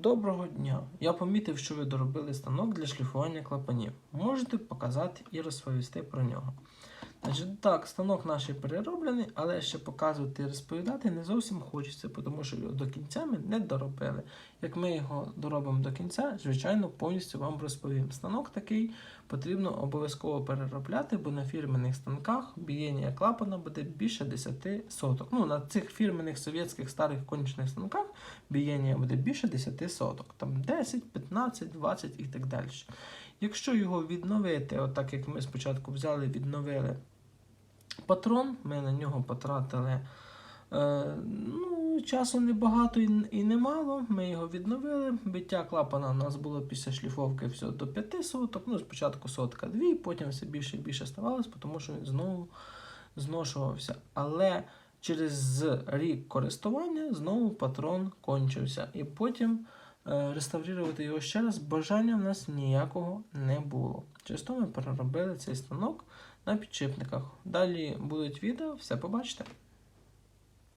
Доброго дня. Я помітив, що ви доробили станок для шліфування клапанів. Можете показати і розповісти про нього. Значить, так, станок наш перероблений, але ще показувати і розповідати не зовсім хочеться, тому що його до кінця ми не доробили. Як ми його доробимо до кінця, звичайно, повністю вам розповім. Станок такий потрібно обов'язково переробляти, бо на фірменних станках бієння клапана буде більше 10 соток. Ну, на цих фірменних совєтських старих кончених станках бієння буде більше 10 соток. Там 10, 15, 20 і так далі. Якщо його відновити, отак як ми спочатку взяли, відновили патрон, ми на нього потратили е, часу небагато і, немало. Ми його відновили. Биття клапана у нас було після шліфовки все до 5 соток. Ну, спочатку сотка 2, потім все більше і більше ставалось, тому що він знову зношувався. Але через рік користування знову патрон кончився. І потім е, реставрувати його ще раз бажання в нас ніякого не було. Через то ми переробили цей станок на підшипниках. Далі будуть відео, все побачите.